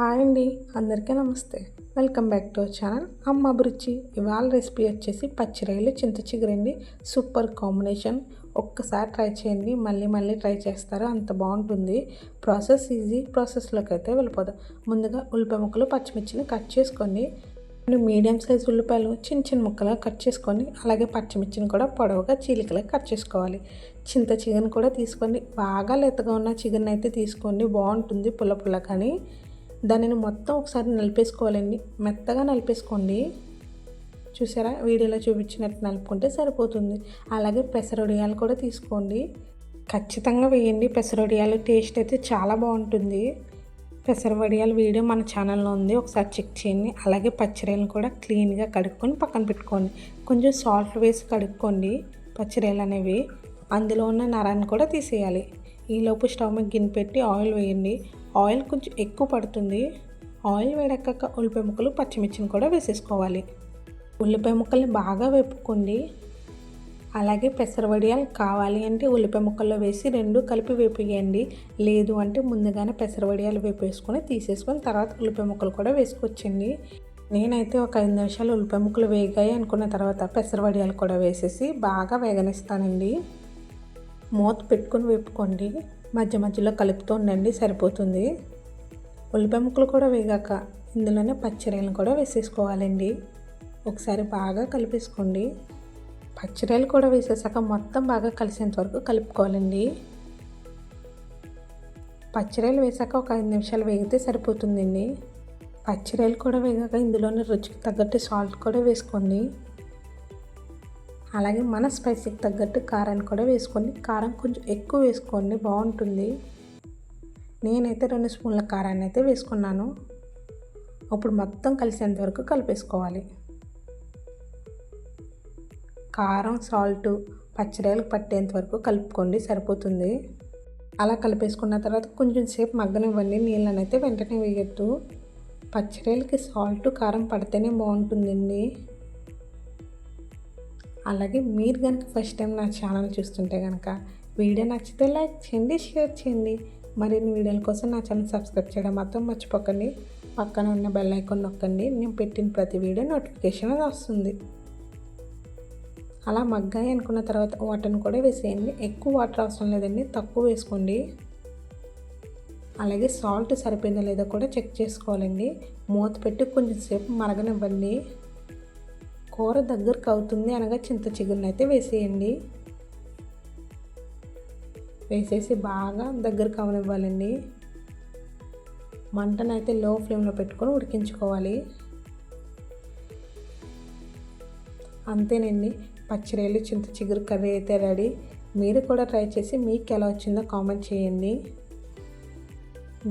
Hi అండి అందరికీ నమస్తే. Welcome back to our channel. Amma Abhiruchi. ఇవాళ రెసిపీ వచ్చేసి పచ్చిరాయలు చింత చిగురండి. Super combination. ఒక్కసారి ట్రై చేయండి. మళ్ళీ మళ్ళీ ట్రై చేస్తారు అంత బాగుంటుంది. Process easy. ప్రాసెస్లోకి అయితే వెళ్ళిపోదాం. ముందుగా ఉల్లిపాయ ముక్కలు పచ్చిమిర్చిని కట్ చేసుకోండి రెండు మీడియం సైజ్ ఉల్లిపాయలు చిన్న చిన్న ముక్కలుగా కట్ చేసుకొని అలాగే పచ్చిమిర్చిని కూడా పొడవుగా చీలికలా కట్ చేసుకోవాలి. చింత చికెన్ కూడా తీసుకోండి. బాగా లేతగా ఉన్న చికెన్ అయితే తీసుకోండి. బాగుంటుంది పుల్ల పుల్ల కానీ దానిని మొత్తం ఒకసారి నలిపేసుకోవాలండి. మెత్తగా నలిపేసుకోండి. చూసారా? వీడియోలో చూపించినట్టు నలుపుకుంటే సరిపోతుంది. అలాగే పెసరొడియాలు కూడా తీసుకోండి. ఖచ్చితంగా వేయండి. పెసరొడియాలు టేస్ట్ అయితే చాలా బాగుంటుంది. పెసరవడియాల వీడియో మన ఛానల్లో ఉంది. ఒకసారి చెక్ చేయండి. అలాగే పచ్చిరేలను కూడా క్లీన్గా కడుక్కొని పక్కన పెట్టుకోండి. కొంచెం సాల్ట్ వేసి కడుక్కోండి. పచ్చిరేలు అనేవి అందులో ఉన్న నరాన్ని కూడా తీసేయాలి. ఈలోపు స్టవ్ మీద గిన్నె పెట్టి ఆయిల్ వేయండి. ఆయిల్ కొంచెం ఎక్కువ పడుతుంది. ఆయిల్ వేడెక్కాక ఉల్లిపాయ ముక్కలు పచ్చిమిర్చిని కూడా వేసేసుకోవాలి. ఉల్లిపాయ ముక్కల్ని బాగా వేపుకోండి. అలాగే పెసరవడియాలు కావాలి అంటే ఉల్లిపాయ ముక్కల్లో వేసి రెండు కలిపి వేపేయండి. లేదు అంటే ముందుగానే పెసరవడియాలు వేపేసుకొని తీసేసుకొని తర్వాత ఉల్లిపాయ ముక్కలు కూడా వేసుకొచ్చండి నేనైతే ఒక ఐదు నిమిషాలు ఉల్లిపాయ ముక్కలు వేగాయి అనుకున్న తర్వాత పెసరవడియాలు కూడా వేసేసి బాగా వేగనిస్తానండి. మూత పెట్టుకొని వేపుకోండి. మధ్య మధ్యలో కలుపుతూ ఉండండి సరిపోతుంది. ఉల్లిపాయ ముక్కలు కూడా వేగాక ఇందులోనే పచ్చిరాయలను కూడా వేసేసుకోవాలండి. ఒకసారి బాగా కలిపేసుకోండి. పచ్చిరాయలు కూడా వేసేసాక మొత్తం బాగా కలిసేంత వరకు కలుపుకోవాలండి. పచ్చిరాయలు వేసాక ఒక ఐదు నిమిషాలు వేగితే సరిపోతుందండి. పచ్చిరాయలు కూడా వేగాక ఇందులోనే రుచికి తగ్గట్టు సాల్ట్ కూడా వేసుకోండి. అలాగే మన స్పైసీకి తగ్గట్టు కారాన్ని కూడా వేసుకోండి. కారం కొంచెం ఎక్కువ వేసుకోండి బాగుంటుంది. నేనైతే రెండు స్పూన్ల కారాన్ని అయితే వేసుకున్నాను. అప్పుడు మొత్తం కలిసేంత వరకు కలిపేసుకోవాలి. కారం సాల్ట్ పచ్చిరాయలకు పట్టేంత వరకు కలుపుకోండి సరిపోతుంది. అలా కలిపేసుకున్న తర్వాత కొంచెం సేపు మగ్గనివ్వండి నీళ్ళని అయితే వెంటనే వేయొద్దు. పచ్చిరాయలకి సాల్ట్ కారం పడితేనే బాగుంటుందండి. అలాగే మీరు కనుక ఫస్ట్ టైం నా ఛానల్ చూస్తుంటే కనుక వీడియో నచ్చితే లైక్ చేయండి షేర్ చేయండి. మరిన్ని వీడియోల కోసం నా ఛానల్ సబ్స్క్రైబ్ చేయడం మాత్రం మర్చిపోకండి. పక్కన ఉన్న బెల్ ఐకాన్ నొక్కండి. నేను పెట్టిన ప్రతి వీడియో నోటిఫికేషన్ వస్తుంది. అలా మగ్గాయి అనుకున్న తర్వాత వాటర్ని కూడా వేసేయండి. ఎక్కువ వాటర్ అవసరం లేదండి. తక్కువ వేసుకోండి. అలాగే సాల్ట్ సరిపోయిందో లేదో కూడా చెక్ చేసుకోవాలండి. మూత పెట్టి కొంచెం సేపు మరగనివ్వండి. కూర దగ్గరకు అవుతుంది అనగా చింత చిగురుని అయితే వేసేయండి. వేసేసి బాగా దగ్గరకు అవనివ్వాలండి మంటనైతే లో ఫ్లేమ్లో పెట్టుకొని ఉడికించుకోవాలి. అంతేనండి పచ్చిరేలు చింత చిగురు కర్రీ అయితే రెడీ. మీరు కూడా ట్రై చేసి మీకు ఎలా వచ్చిందో కామెంట్ చేయండి.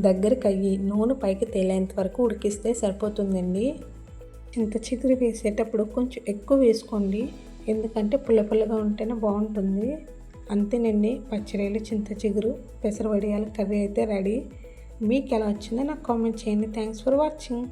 దగ్గరికి అయ్యి నూనె పైకి తేలేంత వరకు ఉడికిస్తే సరిపోతుందండి. ఇంత చిగురు వేసేటప్పుడు కొంచెం ఎక్కువ వేసుకోండి. ఎందుకంటే పుల్ల పుల్లగా ఉంటేనే బాగుంటుంది. అంతేనండి పచ్చిరేలు చింత చిగురు పెసరవడియాల కర్రీ అయితే రెడీ. మీకు ఎలా వచ్చిందో నాకు కామెంట్ చేయండి. Thanks for watching